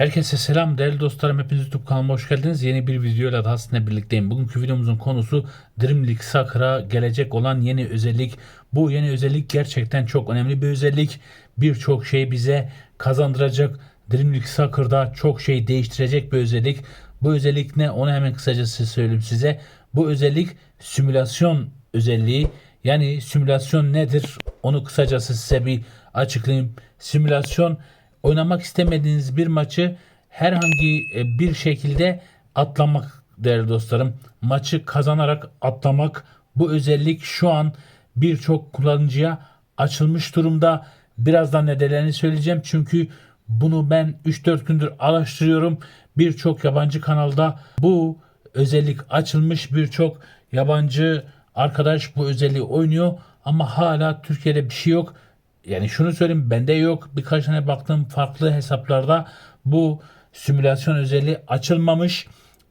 Herkese selam değerli dostlarım hepiniz YouTube kanalıma hoş geldiniz. Yeni bir videoyla daha sizinle birlikteyim. Bugünkü videomuzun konusu Dream Soccer'a gelecek olan yeni özellik. Bu yeni özellik gerçekten çok önemli bir özellik. Birçok şey bize kazandıracak. Dream Soccer'da çok şey değiştirecek bir özellik. Bu özellik ne onu hemen kısacası söyleyeyim size. Bu özellik simülasyon özelliği. Yani simülasyon nedir? Onu kısacası size bir açıklayayım. Simülasyon oynamak istemediğiniz bir maçı herhangi e, bir şekilde atlamak değerli dostlarım. Maçı kazanarak atlamak bu özellik şu an birçok kullanıcıya açılmış durumda. Birazdan nedenlerini söyleyeceğim çünkü bunu ben 3-4 gündür araştırıyorum. Birçok yabancı kanalda bu özellik açılmış. Birçok yabancı arkadaş bu özelliği oynuyor ama hala Türkiye'de bir şey yok. Yani şunu söyleyeyim bende yok. Birkaç tane baktım farklı hesaplarda bu simülasyon özelliği açılmamış.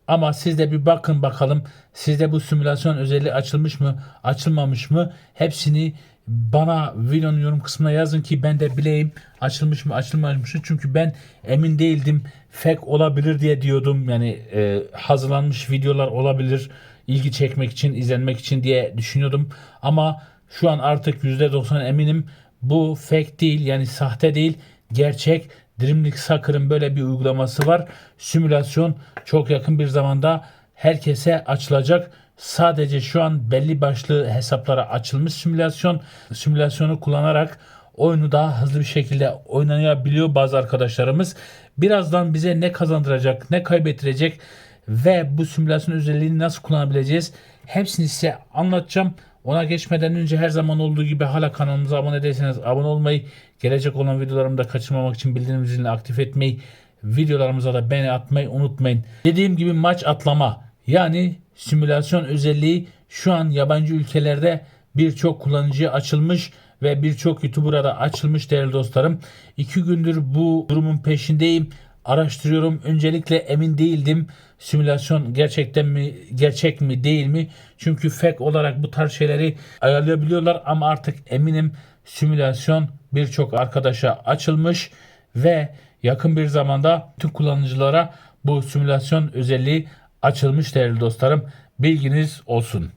Ama siz de bir bakın bakalım sizde bu simülasyon özelliği açılmış mı açılmamış mı? Hepsini bana videonun yorum kısmına yazın ki ben de bileyim açılmış mı açılmamış mı? Çünkü ben emin değildim fake olabilir diye diyordum. Yani e, hazırlanmış videolar olabilir ilgi çekmek için izlenmek için diye düşünüyordum. Ama şu an artık %90 eminim bu fake değil yani sahte değil gerçek Dreamlink Soccer'ın böyle bir uygulaması var. Simülasyon çok yakın bir zamanda herkese açılacak. Sadece şu an belli başlı hesaplara açılmış simülasyon. Simülasyonu kullanarak oyunu daha hızlı bir şekilde oynayabiliyor bazı arkadaşlarımız. Birazdan bize ne kazandıracak, ne kaybettirecek ve bu simülasyon özelliğini nasıl kullanabileceğiz hepsini size anlatacağım. Ona geçmeden önce her zaman olduğu gibi hala kanalımıza abone değilseniz abone olmayı, gelecek olan videolarımı da kaçırmamak için bildirim zilini aktif etmeyi, videolarımıza da beğeni atmayı unutmayın. Dediğim gibi maç atlama yani simülasyon özelliği şu an yabancı ülkelerde birçok kullanıcıya açılmış ve birçok YouTuber'a da açılmış değerli dostlarım. İki gündür bu durumun peşindeyim araştırıyorum. Öncelikle emin değildim. Simülasyon gerçekten mi gerçek mi değil mi? Çünkü fake olarak bu tarz şeyleri ayarlayabiliyorlar ama artık eminim simülasyon birçok arkadaşa açılmış ve yakın bir zamanda tüm kullanıcılara bu simülasyon özelliği açılmış değerli dostlarım. Bilginiz olsun.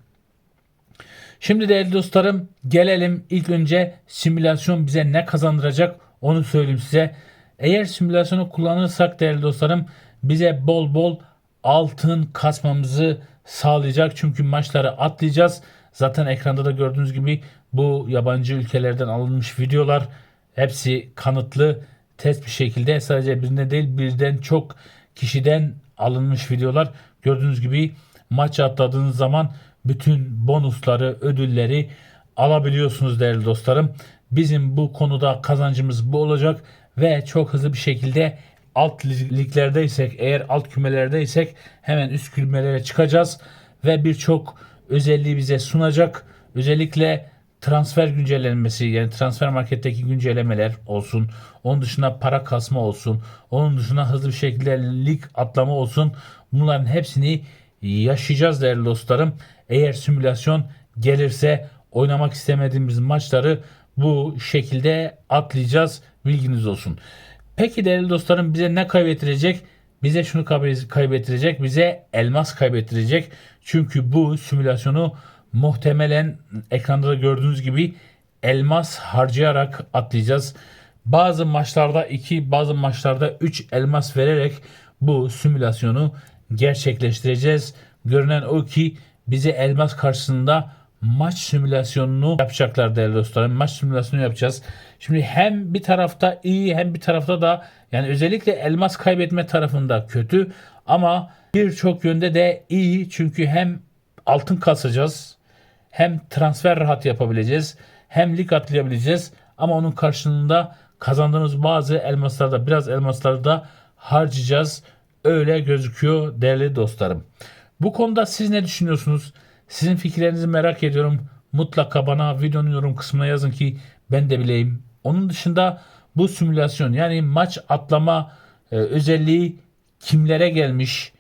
Şimdi değerli dostlarım gelelim ilk önce simülasyon bize ne kazandıracak onu söyleyeyim size. Eğer simülasyonu kullanırsak değerli dostlarım bize bol bol altın kasmamızı sağlayacak. Çünkü maçları atlayacağız. Zaten ekranda da gördüğünüz gibi bu yabancı ülkelerden alınmış videolar hepsi kanıtlı test bir şekilde sadece birine değil birden çok kişiden alınmış videolar. Gördüğünüz gibi maç atladığınız zaman bütün bonusları, ödülleri alabiliyorsunuz değerli dostlarım. Bizim bu konuda kazancımız bu olacak ve çok hızlı bir şekilde alt liglerdeysek eğer alt kümelerdeysek hemen üst kümelere çıkacağız ve birçok özelliği bize sunacak. Özellikle transfer güncellenmesi yani transfer marketteki güncellemeler olsun. Onun dışında para kasma olsun. Onun dışında hızlı bir şekilde lig atlama olsun. Bunların hepsini yaşayacağız değerli dostlarım. Eğer simülasyon gelirse oynamak istemediğimiz maçları bu şekilde atlayacağız. Bilginiz olsun. Peki değerli dostlarım bize ne kaybettirecek? Bize şunu kaybettirecek. Bize elmas kaybettirecek. Çünkü bu simülasyonu muhtemelen ekranda da gördüğünüz gibi elmas harcayarak atlayacağız. Bazı maçlarda 2, bazı maçlarda 3 elmas vererek bu simülasyonu gerçekleştireceğiz. Görünen o ki bize elmas karşısında maç simülasyonunu yapacaklar değerli dostlarım. Maç simülasyonu yapacağız. Şimdi hem bir tarafta iyi hem bir tarafta da yani özellikle elmas kaybetme tarafında kötü ama birçok yönde de iyi çünkü hem altın kasacağız hem transfer rahat yapabileceğiz hem lig atlayabileceğiz ama onun karşılığında kazandığımız bazı elmaslarda biraz elmasları da harcayacağız. Öyle gözüküyor değerli dostlarım. Bu konuda siz ne düşünüyorsunuz? Sizin fikirlerinizi merak ediyorum. Mutlaka bana videonun yorum kısmına yazın ki ben de bileyim. Onun dışında bu simülasyon yani maç atlama e, özelliği kimlere gelmiş,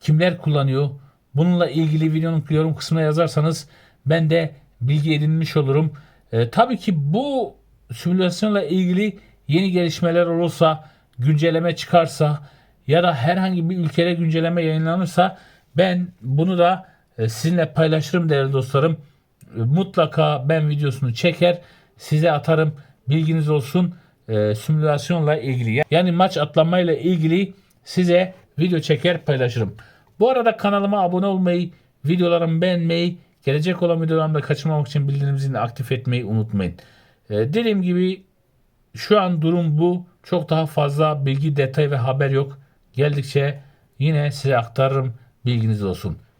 kimler kullanıyor? Bununla ilgili videonun yorum kısmına yazarsanız ben de bilgi edinmiş olurum. E, tabii ki bu simülasyonla ilgili yeni gelişmeler olursa, güncelleme çıkarsa ya da herhangi bir ülkede güncelleme yayınlanırsa ben bunu da sizinle paylaşırım değerli dostlarım. E, Mutlaka ben videosunu çeker size atarım. Bilginiz olsun e, simülasyonla ilgili. Yani maç atlamayla ilgili size video çeker paylaşırım. Bu arada kanalıma abone olmayı, videolarımı beğenmeyi, gelecek olan videolarımda kaçırmamak için bildirim zilini aktif etmeyi unutmayın. E, dediğim gibi şu an durum bu. Çok daha fazla bilgi, detay ve haber yok. Geldikçe yine size aktarırım. Bilginiz olsun.